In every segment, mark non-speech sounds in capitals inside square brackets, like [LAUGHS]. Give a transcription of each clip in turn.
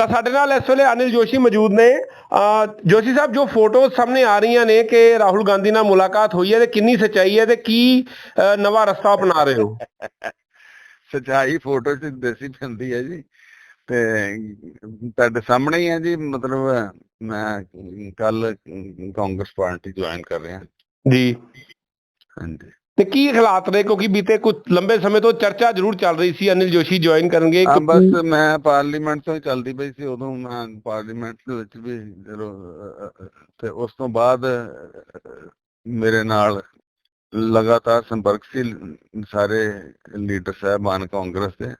ਤਾਂ ਸਾਡੇ ਨਾਲ ਇਸ ਵੇਲੇ ਅਨਿਲ ਜੋਸ਼ੀ ਮੌਜੂਦ ਨੇ। ਜੋਸ਼ੀ ਸਾਹਿਬ ਜੋ ਫੋਟੋਜ਼ ਸਾਹਮਣੇ ਆ ਰਹੀਆਂ ਨੇ ਕਿ ਰਾਹੁਲ ਗਾਂਧੀ ਨਾਲ ਮੁਲਾਕਾਤ ਹੋਈ ਹੈ ਤੇ ਕਿੰਨੀ ਸੱਚਾਈ ਹੈ ਤੇ ਕੀ ਨਵਾਂ ਰਸਤਾ ਅਪਣਾ ਰਹੇ ਹੋ? [LAUGHS] ਸਚਾਈ ਫੋਟੋ ਚ ਦੇਸੀ ਪੈਂਦੀ ਹੈ ਜੀ। ਤੇ ਤੁਹਾਡੇ ਸਾਹਮਣੇ ਹੀ ਹੈ ਜੀ ਮਤਲਬ ਮੈਂ ਕੱਲ ਕਾਂਗਰਸ ਪਾਰਟੀ ਜੁਆਇਨ ਕਰ ਰਿਹਾ। ਜੀ। ਹਾਂਜੀ। ਤੇ ਕੀ ਹਾਲਾਤ ਨੇ? ਕਿਉਂਕਿ ਬੀਤੇ ਕੁਝ ਲੰਬੇ ਸਮੇਂ ਤੋਂ ਚਰਚਾ ਜ਼ਰੂਰ ਚੱਲ ਰਹੀ ਸੀ ਅਨਿਲ ਜੋਸ਼ੀ ਜੁਆਇਨ ਕਰਨਗੇ। ਕਿਉਂਕਿ- ਬਸ ਮੈਂ ਪਾਰਲੀਮੈਂਟ ਤੋਂ ਚੱਲਦੀ ਪਈ ਸੀ ਉਦੋਂ ਮੈਂ ਪਾਰਲੀਮੈਂਟ ਦੇ ਵਿੱਚ ਵੀ ਤੇ ਉਸ ਤੋਂ ਬਾਅਦ ਮੇਰੇ ਨਾਲ ਲਗਾਤਾਰ ਸੰਪਰਕ ਸੀ ਸਾਰੇ ਲੀਡਰ ਸਾਹਿਬਾਨ ਕਾਂਗਰਸ ਦੇ।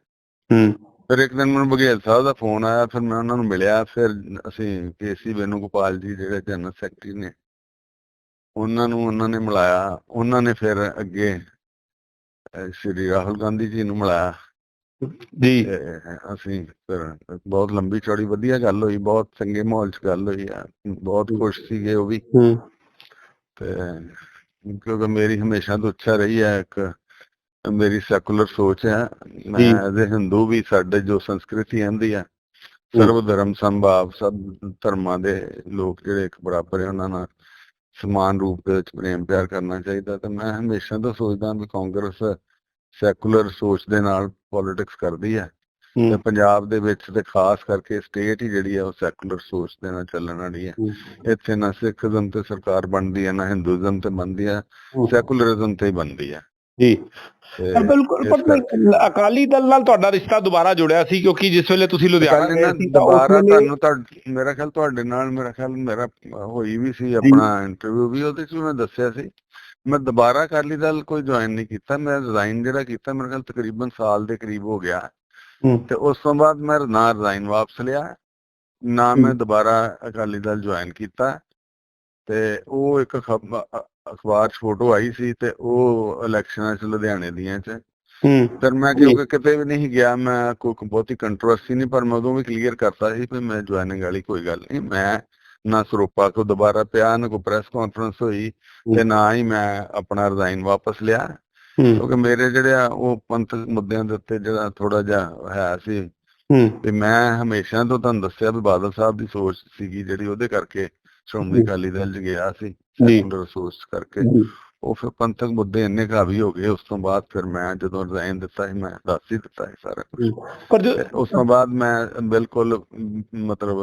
ਹੂੰ। ਫਿਰ ਇੱਕ ਦਿਨ ਮੈਨੂੰ ਬਘੇਲ ਸਾਹਿਬ ਦਾ ਫੋਨ ਆਇਆ ਫਿਰ ਮੈਂ ਉਹਨਾਂ ਨੂੰ ਮਿਲਿਆ ਫਿਰ ਅਸੀਂ ਕੇਸੀ ਵੈਨੂਗੋਪਾਲ ਜੀ ਜਿਹੜੇ ਜਨਰਲ ਸੈਕਟਰੀ ਨੇ ਉਹਨਾਂ ਨੂੰ ਉਹਨਾਂ ਨੇ ਮਿਲਾਇਆ ਉਹਨਾਂ ਨੇ ਫਿਰ ਅੱਗੇ ਸ਼੍ਰੀ ਰਾਹੁਲ ਗਾਂਧੀ ਜੀ ਨੂੰ ਮਿਲਾਇਆ। ਜੀ। ਅਸੀਂ ਫਿਰ ਬਹੁਤ ਲੰਬੀ ਚੌੜੀ ਵਧੀਆ ਗੱਲ ਹੋਈ ਬਹੁਤ ਚੰਗੇ ਮਾਹੌਲ 'ਚ ਗੱਲ ਹੋਈ ਆ ਬਹੁਤ ਖੁਸ਼ ਸੀਗੇ ਉਹ ਵੀ। ਤੇ ਕਿਉਂਕਿ ਮੇਰੀ ਹਮੇਸ਼ਾ ਤੋਂ ਇੱਛਾ ਰਹੀ ਹੈ ਇੱਕ ਮੇਰੀ ਸੈਕੂਲਰ ਸੋਚ ਹੈ। ਮੈਂ। ਐਜ਼ ਹਿੰਦੂ ਵੀ ਸਾਡੇ ਜੋ ਸੰਸਕ੍ਰਿਤੀ ਆਂਦੀ ਆ ਸਰਵ ਧਰਮ ਸੰਭਾਵ ਸਭ ਧਰਮਾਂ ਦੇ ਲੋਕ ਜਿਹੜੇ ਇੱਕ ਬਰਾਬਰ ਹੈ ਉਹਨਾਂ ਨਾਲ ਸਮਾਨ ਰੂਪ ਦੇ ਵਿੱਚ ਪ੍ਰੇਮ ਪਿਆਰ ਕਰਨਾ ਚਾਹੀਦਾ ਤੇ ਮੈਂ ਹਮੇਸ਼ਾ ਤੋਂ ਸੋਚਦਾ ਵੀ ਕਾਂਗਰਸ ਸੈਕੂਲਰ ਸੋਚ ਦੇ ਨਾਲ ਪੋਲਿਟਿਕਸ ਕਰਦੀ ਹੈ ਤੇ ਪੰਜਾਬ ਦੇ ਵਿੱਚ ਤੇ ਖਾਸ ਕਰਕੇ ਸਟੇਟ ਹੀ ਜਿਹੜੀ ਹੈ ਉਹ ਸੈਕੂਲਰ ਸੋਚ ਦੇ ਨਾਲ ਚੱਲਣ ਵਾਲੀ ਹੈ। ਇੱਥੇ ਨਾ ਸਿੱਖਜ਼ਮ ਤੇ ਸਰਕਾਰ ਬਣਦੀ ਹੈ ਨਾ ਹਿੰਦੂਇਜ਼ਮ ਤੇ ਬਣਦੀ ਹੂੰ। ਸੈਕੂਲਰਿਜ਼ਮ ਤੇ ਹੀ ਬਣਦੀ ਹੈ ਜੀ। ਤੇ ਤਾਂ ਬਿਲਕੁਲ ਪਰ ਅਕਾਲੀ ਦਲ ਨਾਲ ਤੁਹਾਡਾ ਰਿਸ਼ਤਾ ਦੁਬਾਰਾ ਜੁੜਿਆ ਸੀ ਕਿਉਂਕਿ ਜਿਸ ਵੇਲੇ ਤੁਸੀਂ ਲੁਧਿਆਣਾ ਗਏ ਸੀ ਤਾਂ ਦੁਬਾਰਾ ਤੁਹਾਨੂੰ ਤੁਹਾਡ- ਮੇਰਾ ਖਿਆਲ ਤੁਹਾਡੇ ਨਾਲ ਮੇਰਾ ਖਿਆਲ ਮੇਰਾ ਹੋਈ ਵੀ ਸੀ ਆਪਣਾ ਇੰਟਰਵਿਊ ਵੀ ਉਹਦੇ ਚ ਵੀ ਮੈਂ ਦੱਸਿਆ ਸੀ। ਮੈਂ ਦੁਬਾਰਾ ਅਕਾਲੀ ਦਲ ਕੋਈ ਜੁਆਇਨ ਨਹੀਂ ਕੀਤਾ ਮੈਂ ਰਿਜ਼ਾਈਨ ਜਿਹੜਾ ਕੀਤਾ ਮੇਰੇ ਖਿਆਲ ਤਕਰੀਬਨ ਸਾਲ ਦੇ ਕਰੀਬ ਹੋ ਗਿਆ। ਤੇ ਉਸ ਤੋਂ ਬਾਅਦ ਮੈਂ ਨਾ ਰਿਜ਼ਾਈਨ ਵਾਪਸ ਲਿਆ ਨਾ ਮੈਂ। ਦੁਬਾਰਾ ਅਕਾਲੀ ਦਲ ਜੁਆਇਨ ਕੀਤਾ। ਤੇ ਉਹ ਇੱਕ ਅਖਬਾਰ 'ਚ ਫੋਟੋ ਆਈ ਸੀ ਤੇ ਉਹ ਇਲੈਕਸ਼ਨਾਂ 'ਚ ਲੁਧਿਆਣੇ ਦੀਆਂ 'ਚ। ਹੂੰ। ਫਿਰ ਮੈਂ। ਕਿਉਂਕਿ ਕਿਤੇ ਵੀ ਨਹੀਂ ਗਿਆ ਮੈਂ ਕੋਈ ਬਹੁਤੀ ਕੰਟਰੋਵਰਸੀ ਨਹੀਂ ਪਰ ਮੈਂ ਉਦੋਂ ਵੀ ਕਲੀਅਰ ਕਰਤਾ ਸੀ ਵੀ ਮੈਂ ਜੁਆਇਨਿੰਗ ਵਾਲੀ ਕੋਈ ਗੱਲ ਨਹੀਂ। ਮੈਂ ਨਾ ਸਰੋਪਾ ਕੋ ਦੁਬਾਰਾ ਪਿਆ ਨਾ ਕੋਈ ਪ੍ਰੈਸ ਕਾਨਫਰੰਸ ਹੋਈ ਤੇ ਨਾ ਹੀ ਮੈਂ ਆਪਣਾ ਰਿਜ਼ਾਈਨ ਵਾਪਸ ਲਿਆ। ਕਿਉਂਕਿ ਮੇਰੇ ਜਿਹੜੇ ਆ ਉਹ ਪੰਥਕ ਮੁੱਦਿਆਂ ਦੇ ਉੱਤੇ ਜਿਹੜਾ ਥੋੜਾ ਜਿਹਾ ਹੈ ਸੀ। ਤੇ ਮੈਂ ਹਮੇਸ਼ਾ ਤੋਂ ਤੁਹਾਨੂੰ ਦੱਸਿਆ ਵੀ ਬਾਦਲ ਸਾਹਿਬ ਦੀ ਸੋਚ ਸੀਗੀ ਜਿਹੜੀ ਉਹਦੇ ਕਰਕੇ ਸ਼੍ਰੋਮਣੀ। ਅਕਾਲੀ ਦਲ 'ਚ ਗਿਆ ਸੀ। ਸੈਕੂਲਰ ਸੋਚ ਕਰਕੇ। ਉਹ ਫਿਰ ਪੰਥਕ ਮੁੱਦੇ ਇੰਨੇ ਕਾਫੀ ਹੋ ਗਏ ਉਸ ਤੋਂ ਬਾਅਦ ਫਿਰ ਮੈਂ ਜਦੋਂ ਰਿਜ਼ਾਈਨ ਦਿੱਤਾ ਸੀ ਮੈਂ ਦੱਸ ਹੀ ਦਿੱਤਾ ਸੀ ਸਾਰਾ ਕੁਝ ਪਰ ਉਸ ਤੋਂ ਬਾਅਦ ਮੈਂ ਬਿਲਕੁਲ ਮਤਲਬ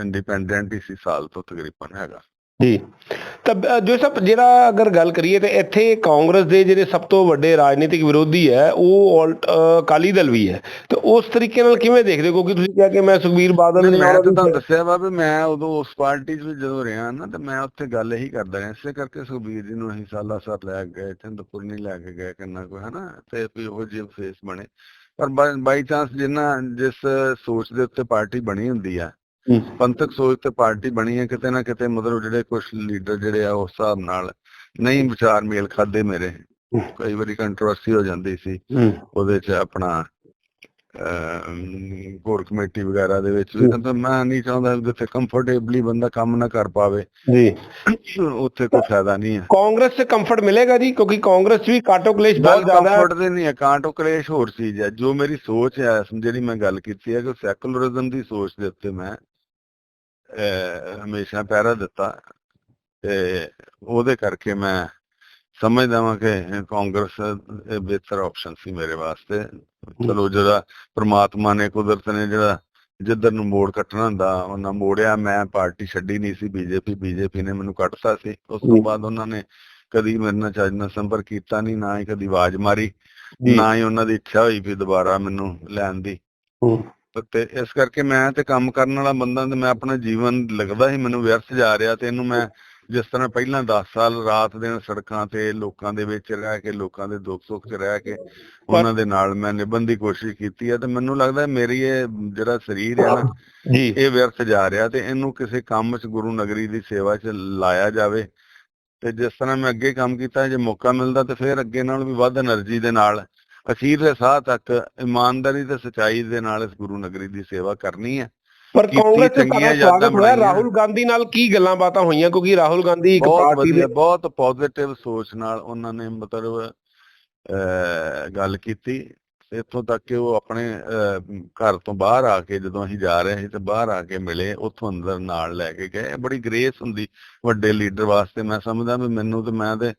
ਇੰਡੀਪੈਂਡੈਂਟ ਹੀ ਸੀ ਸਾਲ ਤੋਂ ਤਕਰੀਬਨ ਹੈਗਾ ਜੀ। ਤਾਂ ਜੋ ਸਭ ਜਿਹੜਾ ਅਗਰ ਗੱਲ ਕਰੀਏ ਤੇ ਇੱਥੇ ਕਾਂਗਰਸ ਦੇ ਜਿਹੜੇ ਸਭ ਤੋਂ ਵੱਡੇ ਰਾਜਨੀਤਿਕ ਵਿਰੋਧੀ ਹੈ ਉਹ ਅਕਾਲੀ ਦਲ ਵੀ ਹੈ। ਤੇ ਉਸ ਤਰੀਕੇ ਨਾਲ ਕਿਵੇਂ ਦੇਖਦੇ ਹੋ? ਕਿਉਂਕਿ ਤੁਸੀਂ ਕਿਹਾ ਕਿ ਮੈਂ ਸੁਖਬੀਰ ਬਾਦਲ ਨੇ ਮੈਂ ਤੁਹਾਨੂੰ ਦੱਸਿਆ ਵਾ ਵੀ ਮੈਂ ਉਦੋਂ ਉਸ ਪਾਰਟੀ 'ਚ ਜਦੋਂ ਰਿਹਾ ਨਾ ਤੇ ਮੈਂ ਉੱਥੇ ਗੱਲ ਇਹੀ ਕਰਦਾ ਰਿਹਾ। ਇਸੇ ਕਰਕੇ ਸੁਖਬੀਰ ਜੀ ਨੂੰ ਅਸੀਂ ਸਾਲਾ ਸਰ ਲੈ ਕੇ ਗਏ ਚੰਦਪੁਰ ਨਹੀਂ ਲੈ ਕੇ ਗਏ ਕਿੰਨਾ ਕੋਈ ਹਨਾ? ਤੇ ਵੀ ਉਹ ਜਿਹੇ ਫੇਸ ਬਣੇ। ਪਰ ਬਾਈ ਚਾਂਸ ਜਿੰਨਾ ਜਿਸ ਸੋਚ ਦੇ ਉੱਤੇ ਪਾਰਟੀ ਬਣੀ ਹੁੰਦੀ ਆ। ਪੰਥਕ ਸੋਚ ਤੇ ਪਾਰਟੀ ਬਣੀ ਹੈ ਕਿਤੇ ਨਾ ਕਿਤੇ ਮਤਲਬ ਜਿਹੜੇ ਕੁਝ ਲੀਡਰ ਜਿਹੜੇ ਆ ਉਸ ਹਿਸਾਬ ਨਾਲ ਨਹੀਂ ਵਿਚਾਰ ਮੇਲ ਖਾਦੇ ਮੇਰੇ। ਕਈ ਵਾਰੀ ਕੰਟਰੋਵਰਸੀ ਹੋ ਜਾਂਦੀ ਸੀ। ਉਹਦੇ ਚ ਆਪਣਾ ਕੋਰ ਕਮੇਟੀ ਵਗੈਰਾ ਦੇ ਵਿੱਚ ਵੀ ਤਾਂ ਮੈਂ ਨਹੀਂ ਚਾਹੁੰਦਾ ਜਿੱਥੇ ਕੰਫਰਟੇਬਲੀ ਬੰਦਾ ਕੰਮ ਨਾ ਕਰ ਪਾਵੇ। ਜੀ। ਉੱਥੇ ਕੋਈ ਫਾਇਦਾ ਨਹੀਂ ਹੈ। ਕਾਂਗਰਸ 'ਚ ਕੰਫਰਟ ਮਿਲੇਗਾ ਜੀ ਕਿਉਂਕਿ ਕਾਂਗਰਸ ਵੀ ਕਾਟੋ ਕਲੇਸ਼ ਬਹੁਤ ਜ਼ਿਆਦਾ ਹੈ। ਕੰਫਰਟ ਦੇ ਨਹੀਂ ਹੈ ਕਾਂਟੋ ਕਲੇਸ਼ ਹੋਰ ਚੀਜ਼ ਹੈ। ਜੋ ਮੇਰੀ ਸੋਚ ਹੈ ਜਿਹੜੀ ਮੈਂ ਗੱਲ ਕੀਤੀ ਹੈ ਕਿ ਸੈਕੂਲਰਿਜ਼ਮ ਦੀ ਸੋਚ ਦੇ ਉੱਤੇ ਮੈਂ ਹਮੇਸ਼ਾ ਪਹਿਰਾ ਦਿੱਤਾ ਤੇ ਉਹਦੇ ਕਰਕੇ ਮੈਂ ਸਮਝਦਾ ਹਾਂ ਕਿ ਕਾਂਗਰਸ ਬਿਹਤਰ ਆਪਸ਼ਨ ਸੀ ਮੇਰੇ ਵਾਸਤੇ ਚਲੋ ਜਿਹੜਾ ਪ੍ਰਮਾਤਮਾ ਨੇ ਕੁਦਰਤ ਨੇ ਜਿਹੜਾ ਜਿੱਧਰ ਨੂੰ ਮੋੜ ਕੱਟਣਾ ਹੁੰਦਾ ਉਹਨਾਂ ਮੋੜਿਆ ਮੈਂ ਪਾਰਟੀ ਛੱਡੀ ਨਹੀਂ ਸੀ ਬੀਜੇਪੀ ਬੀਜੇਪੀ ਨੇ ਮੈਨੂੰ ਕੱਟਤਾ ਸੀ ਉਸ ਤੋਂ। ਬਾਅਦ ਉਹਨਾਂ ਨੇ ਕਦੀ ਮੇਰੇ ਨਾਲ ਚੱਜ ਨਾਲ ਸੰਪਰਕ ਕੀਤਾ ਨਹੀਂ ਨਾ ਹੀ ਕਦੀ ਆਵਾਜ਼ ਮਾਰੀ। ਨਾ ਹੀ ਉਹਨਾਂ ਦੀ ਇੱਛਾ ਹੋਈ ਵੀ ਦੁਬਾਰਾ ਮੈਨੂੰ ਲੈਣ ਦੀ। ਤੇ ਇਸ ਕਰਕੇ ਮੈਂ ਤੇ ਕੰਮ ਕਰਨ ਵਾਲਾ ਬੰਦਾ ਤੇ ਮੈਂ ਆਪਣਾ ਜੀਵਨ ਲੱਗਦਾ ਸੀ ਮੈਨੂੰ ਵਿਅਰਥ ਜਾ ਰਿਹਾ ਤੇ ਇਹਨੂੰ ਮੈਂ ਜਿਸ ਤਰ੍ਹਾਂ ਪਹਿਲਾਂ 10 ਸਾਲ ਰਾਤ ਦਿਨ ਸੜਕਾਂ ਤੇ ਲੋਕਾਂ ਦੇ ਵਿੱਚ ਰਹਿ ਕੇ ਲੋਕਾਂ ਦੇ ਦੁੱਖ ਸੁੱਖ 'ਚ ਰਹਿ ਕੇ ਉਹਨਾਂ ਦੇ ਨਾਲ ਮੈਂ ਨਿਭਣ ਦੀ ਕੋਸ਼ਿਸ਼ ਕੀਤੀ ਹੈ ਤੇ ਮੈਨੂੰ ਲੱਗਦਾ ਮੇਰੀ ਇਹ ਜਿਹੜਾ ਸਰੀਰ ਹੈ ਨਾ ਇਹ ਵਿਅਰਥ ਜਾ ਰਿਹਾ ਤੇ ਇਹਨੂੰ ਕਿਸੇ ਕੰਮ 'ਚ ਗੁਰੂ ਨਗਰੀ ਦੀ ਸੇਵਾ 'ਚ ਲਾਇਆ ਜਾਵੇ ਤੇ ਜਿਸ ਤਰ੍ਹਾਂ ਮੈਂ ਅੱਗੇ ਕੰਮ ਕੀਤਾ ਜੇ ਮੌਕਾ ਮਿਲਦਾ ਤੇ ਫਿਰ ਅੱਗੇ ਨਾਲ ਵੀ ਵੱਧ એનર્ਜੀ ਦੇ ਨਾਲ ਅਖੀਰਲੇ ਸਾਹ ਤੱਕ ਇਮਾਨਦਾਰੀ ਤੇ ਸਚਾਈ ਦੇ ਨਾਲ ਇਸ ਗੁਰੂ ਨਗਰੀ ਦੀ ਸੇਵਾ ਕਰਨੀ ਹੈ। ਪਰ ਕਾਂਗਰਸ ਤੁਹਾਡਾ ਯਾਦਾਂ ਸਵਾਗਤ ਹੋਇਆ। ਰਾਹੁਲ ਗਾਂਧੀ ਨਾਲ ਕੀ ਗੱਲਾਂ ਬਾਤਾਂ ਹੋਈਆਂ? ਕਿਉਂਕਿ ਰਾਹੁਲ ਗਾਂਧੀ ਇੱਕ ਪਾਰਟੀ ਦੇ ਬਹੁਤ ਪੋਜ਼ਿਟਿਵ ਸੋਚ ਨਾਲ ਉਹਨਾਂ ਨੇ ਮਤਲਬ ਗੱਲ ਕੀਤੀ। ਇੱਥੋਂ ਤੱਕ ਕਿ ਉਹ ਆਪਣੇ ਘਰ ਤੋਂ ਬਾਹਰ ਆ ਕੇ ਜਦੋਂ ਅਸੀਂ ਜਾ ਰਹੇ ਸੀ ਤੇ ਬਾਹਰ ਆ ਕੇ ਮਿਲੇ ਉੱਥੋਂ ਅੰਦਰ ਨਾਲ ਲੈ ਕੇ ਗਏ। ਬੜੀ ਗ੍ਰੇਸ ਹੁੰਦੀ ਵੱਡੇ ਲੀਡਰ ਵਾਸਤੇ। ਮੈਂ ਸਮਝਦਾ ਵੀ ਮੈਨੂੰ ਤੇ ਮੈਂ ਤੇ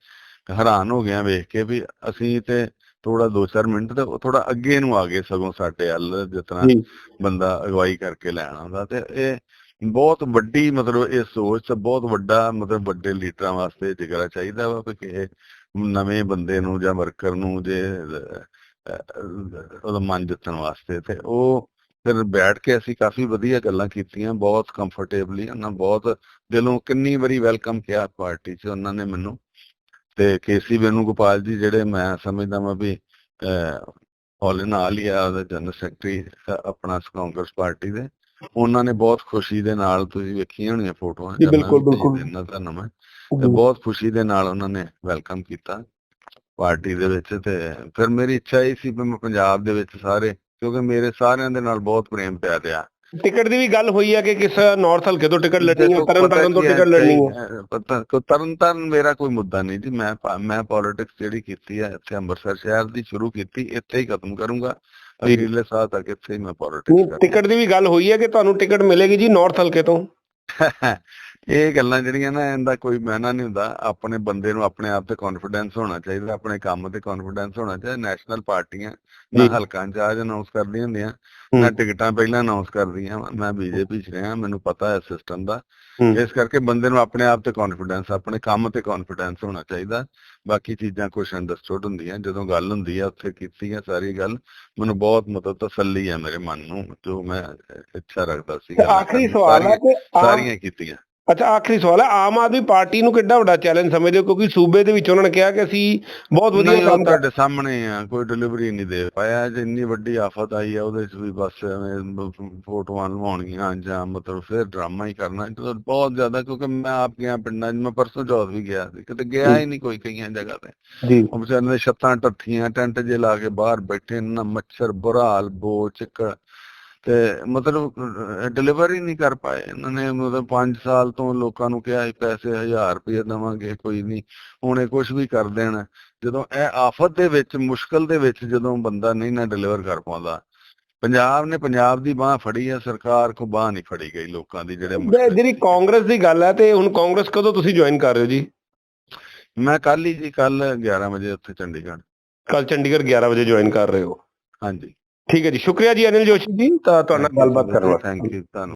ਹੈਰਾਨ ਹੋ ਗਿਆ ਵੇਖ ਕੇ ਵੀ ਅਸੀਂ ਤੇ ਥੋੜਾ 2-4 ਮਿੰਟ ਤੇ ਉਹ ਥੋੜਾ ਅੱਗੇ ਨੂੰ ਆ ਗਏ ਸਗੋਂ ਸਾਡੇ ਵੱਲ ਜਿਸ ਤਰ੍ਹਾਂ ਜੀ। ਬੰਦਾ ਅਗਵਾਈ ਕਰਕੇ ਲੈਣ ਆਉਂਦਾ ਤੇ ਇਹ ਬਹੁਤ ਵੱਡੀ ਮਤਲਬ ਇਹ ਸੋਚ ਤੇ ਬਹੁਤ ਵੱਡਾ ਮਤਲਬ ਵੱਡੇ ਲੀਡਰਾਂ ਵਾਸਤੇ ਜਿਗਰਾ ਚਾਹੀਦਾ ਵਾ ਕਿ ਨਵੇਂ ਬੰਦੇ ਨੂੰ ਜਾਂ ਵਰਕਰ ਨੂੰ ਜੇ ਉਹਦਾ ਮਨ ਜਿੱਤਣ ਵਾਸਤੇ ਤੇ ਉਹ ਫਿਰ ਬੈਠ ਕੇ ਅਸੀਂ ਕਾਫੀ ਵਧੀਆ ਗੱਲਾਂ ਕੀਤੀਆਂ ਬਹੁਤ ਕੰਫਰਟੇਬਲੀ ਉਹਨਾਂ ਬਹੁਤ ਦਿਲੋਂ ਕਿੰਨੀ ਵਾਰੀ ਵੈਲਕਮ ਕਿਹਾ ਪਾਰਟੀ 'ਚ ਉਹਨਾਂ ਨੇ ਮੈਨੂੰ ਤੇ ਕੇਸੀ ਵੇਣੂਗੋਪਾਲ ਜੀ ਜਿਹੜੇ ਮੈਂ ਸਮਝਦਾ ਮੈਂ ਵੀ ਹੌਲੇ ਨਾਲ ਹੀ ਆ ਉਹਦੇ ਜਨਰਲ ਸੈਕਟਰੀ ਆਪਣਾ ਕਾਂਗਰਸ ਪਾਰਟੀ ਦੇ। ਉਹਨਾਂ ਨੇ ਬਹੁਤ ਖੁਸ਼ੀ ਦੇ ਨਾਲ ਤੁਸੀਂ ਵੇਖੀਆਂ ਹੋਣੀਆਂ ਫੋਟੋਆਂ ਜੀ, ਬਿਲਕੁਲ, ਬਿਲਕੁਲ। ਤੇ ਬਹੁਤ ਖੁਸ਼ੀ ਦੇ ਨਾਲ ਉਹਨਾਂ ਨੇ ਵੈਲਕਮ ਕੀਤਾ ਪਾਰਟੀ ਦੇ ਵਿੱਚ ਤੇ ਫਿਰ ਮੇਰੀ ਇੱਛਾ ਇਹ ਸੀ ਵੀ ਮੈਂ ਪੰਜਾਬ ਦੇ ਵਿੱਚ ਸਾਰੇ ਕਿਉਂਕਿ ਮੇਰੇ ਸਾਰਿਆਂ ਦੇ ਨਾਲ ਬਹੁਤ ਪ੍ਰੇਮ ਪਿਆਰ ਆ ਟਿਕਟ ਦੀ ਵੀ ਗੱਲ ਹੋਈ ਹੈ ਕਿ ਕਿਸ ਨਾਰਥ ਹਲਕੇ ਤੋਂ ਟਿਕਟ ਲੜਨੀ ਹੈ ਤਰਨ ਤਾਰਨ ਤੋਂ ਟਿਕਟ ਲੜਨੀ ਹੈ ਪਤਾ ਕੋ ਤਰਨ ਤਾਰਨ ਮੇਰਾ ਕੋਈ ਮੁੱਦਾ ਨਹੀਂ ਜੀ। ਮੈਂ ਮੈਂ ਪੋਲਿਟਿਕਸ ਜਿਹੜੀ ਕੀਤੀ ਹੈ ਇੱਥੇ ਅੰਮ੍ਰਿਤਸਰ ਸ਼ਹਿਰ ਦੀ ਸ਼ੁਰੂ ਕੀਤੀ ਇੱਥੇ ਹੀ ਖਤਮ ਕਰੂੰਗਾ। ਅਗਲੇ ਸਾਲ ਤੱਕ ਇੱਥੇ ਹੀ ਮੈਂ ਪੋਲਿਟਿਕਸ ਕਰਾਂਗਾ। ਟਿਕਟ ਦੀ ਵੀ ਗੱਲ ਹੋਈ ਹੈ ਕਿ ਤੁਹਾਨੂੰ ਟਿਕਟ ਮਿਲੇਗੀ ਜੀ ਨਾਰਥ ਹਲਕੇ ਤੋਂ? [LAUGHS] ਇਹ ਗੱਲਾਂ ਜਿਹੜੀਆਂ ਨਾ ਇਹਦਾ ਕੋਈ ਮਾਇਨਾ ਨਹੀਂ ਹੁੰਦਾ ਆਪਣੇ ਬੰਦੇ ਨੂੰ ਆਪਣੇ ਆਪ ਤੇ ਕੌਨਫੀਡੈਂਸ ਹੋਣਾ ਚਾਹੀਦਾ ਆਪਣੇ ਕੰਮ ਤੇ ਕੌਨਫੀਡੈਂਸ ਹੋਣਾ ਚਾਹੀਦਾ ਨੈਸ਼ਨਲ ਪਾਰਟੀਆਂ ਨਾ। ਹਲਕਾ ਇੰਚਾਰਜ ਅਨਾਉਂਸ ਕਰਦੀਆਂ ਹੁੰਦੀਆਂ। ਨਾ ਟਿਕਟਾਂ ਪਹਿਲਾਂ ਅਨਾਉਂਸ ਕਰਦੀਆਂ। ਮੈਂ ਬੀਜੇਪੀ ਚ ਰਿਹਾ ਮੈਨੂੰ ਪਤਾ ਹੈ ਸਿਸਟਮ ਦਾ। ਇਸ ਕਰਕੇ ਬੰਦੇ ਨੂੰ ਆਪਣੇ ਆਪ ਤੇ ਕੌਨਫੀਡੈਂਸ ਆਪਣੇ ਕੰਮ ਤੇ ਕੌਨਫੀਡੈਂਸ ਹੋਣਾ ਚਾਹੀਦਾ ਬਾਕੀ ਚੀਜ਼ਾਂ ਕੁਝ ਅੰਡਰਸਟੂਡ ਹੁੰਦੀਆਂ ਜਦੋਂ ਗੱਲ ਹੁੰਦੀ ਹੈ ਉੱਥੇ ਕੀਤੀ ਹੈ ਸਾਰੀ ਗੱਲ ਮੈਨੂੰ ਬਹੁਤ ਮਤਲਬ ਤਸੱਲੀ ਹੈ ਮੇਰੇ ਮਨ ਨੂੰ ਜੋ ਮੈਂ ਇੱਛਾ ਰੱਖਦਾ ਸੀ ਆਖਰੀ ਸਵਾਲ ਹੈ ਕਿ ਸਾਰੀਆਂ ਕੀਤੀਆਂ ਅੱਛਾ ਆਖਰੀ ਸਵਾਲ ਹੈ ਆਮ ਆਦਮੀ ਪਾਰਟੀ ਨੂੰ ਕਿੱਡਾ ਵੱਡਾ ਚੈਲੰਜ ਸਮਝਦੇ ਹੋ? ਕਿਉਂਕਿ ਸੂਬੇ ਦੇ ਵਿੱਚ ਉਹਨਾਂ ਨੇ ਕਿਹਾ ਕਿ ਅਸੀਂ ਬਹੁਤ ਵਧੀਆ ਕੰਮ ਕਰ ਤੁਹਾਡੇ ਸਾਹਮਣੇ ਆ ਕੋਈ ਡਿਲੀਵਰੀ ਨਹੀਂ ਦੇ ਪਾਇਆ। ਜੇ ਇੰਨੀ ਵੱਡੀ ਆਫਤ ਆਈ ਆ ਉਹਦੇ ਚ ਵੀ ਬਸ ਐਵੇਂ ਫੋਟੋਆਂ ਲਵਾਉਣੀਆਂ ਜਾਂ ਮਤਲਬ ਫਿਰ ਡਰਾਮਾ ਹੀ ਕਰਨਾ। ਇਹ ਤਾਂ ਬਹੁਤ ਜ਼ਿਆਦਾ ਕਿਉਂਕਿ ਮੈਂ ਆਪ ਗਿਆ ਪਿੰਡਾਂ 'ਚ ਮੈਂ ਪਰਸੋਂ ਚੌਥ ਵੀ ਗਿਆ ਸੀ ਕਿਤੇ ਗਿਆ ਹੀ ਨਹੀਂ ਕੋਈ ਕਈਆਂ ਜਗ੍ਹਾ ਤੇ। ਜੀ। ਉਹ ਵਿਚਾਰੇ ਨੇ ਛੱਤਾਂ ਟੱਠੀਆਂ ਟੈਂਟ ਜੇ ਲਾ ਕੇ ਬਾਹਰ ਬੈਠੇ ਨਾ ਮੱਛਰ ਬੁਰਾ ਹਾਲ ਬੋ ਚਿੱਕੜ ਤੇ ਮਤਲਬ ਡਿਲੀਵਰ ਹੀ ਨਹੀਂ ਕਰ ਪਾਏ। ਇਹਨਾਂ ਨੇ ਮਤਲਬ 5 ਸਾਲ ਤੋਂ ਲੋਕਾਂ ਨੂੰ ਕਿਹਾ ਸੀ ਪੈਸੇ 1000 ਰੁਪਏ ਦੇਵਾਂਗੇ ਕੋਈ ਨਹੀਂ। ਹੁਣ ਕੁਝ ਵੀ ਕਰ ਦੇਣ। ਜਦੋਂ ਇਹ ਆਫਤ ਦੇ ਵਿੱਚ ਮੁਸ਼ਕਲ ਦੇ ਵਿੱਚ ਜਦੋਂ ਬੰਦਾ ਨਹੀਂ ਨਾ ਡਿਲੀਵਰ ਕਰ ਪਾਉਂਦਾ। ਪੰਜਾਬ ਨੇ ਪੰਜਾਬ ਦੀ ਬਾਹ ਫੜੀ ਹੈ ਸਰਕਾਰ ਕੋ ਬਾਹ ਨਹੀਂ ਫੜੀ ਗਈ ਲੋਕਾਂ ਦੀ ਜਿਹੜੇ ਜਿਹੜੀ ਕਾਂਗਰਸ ਦੀ ਗੱਲ ਹੈ ਤੇ ਹੁਣ ਕਾਂਗਰਸ ਕਦੋਂ ਤੁਸੀਂ ਜੁਆਇਨ ਕਰ ਰਹੇ ਹੋ ਜੀ? ਮੈਂ ਕੱਲ ਹੀ ਜੀ ਕੱਲ 11 ਵਜੇ ਉੱਥੇ ਚੰਡੀਗੜ੍ਹ। ਕੱਲ ਚੰਡੀਗੜ੍ਹ 11 ਵਜੇ ਜੁਆਇਨ ਕਰ ਰਹੇ ਹੋ। ਹਾਂਜੀ। ਠੀਕ ਹੈ ਜੀ। ਸ਼ੁਕਰੀਆ ਜੀ ਅਨਿਲ ਜੋਸ਼ੀ ਜੀ ਤਾਂ ਤੁਹਾਡੇ ਨਾਲ ਗੱਲਬਾਤ ਕਰਨ ਵਾਸਤੇ। ਥੈਂਕ ਯੂ ਤੁਹਾਨੂੰ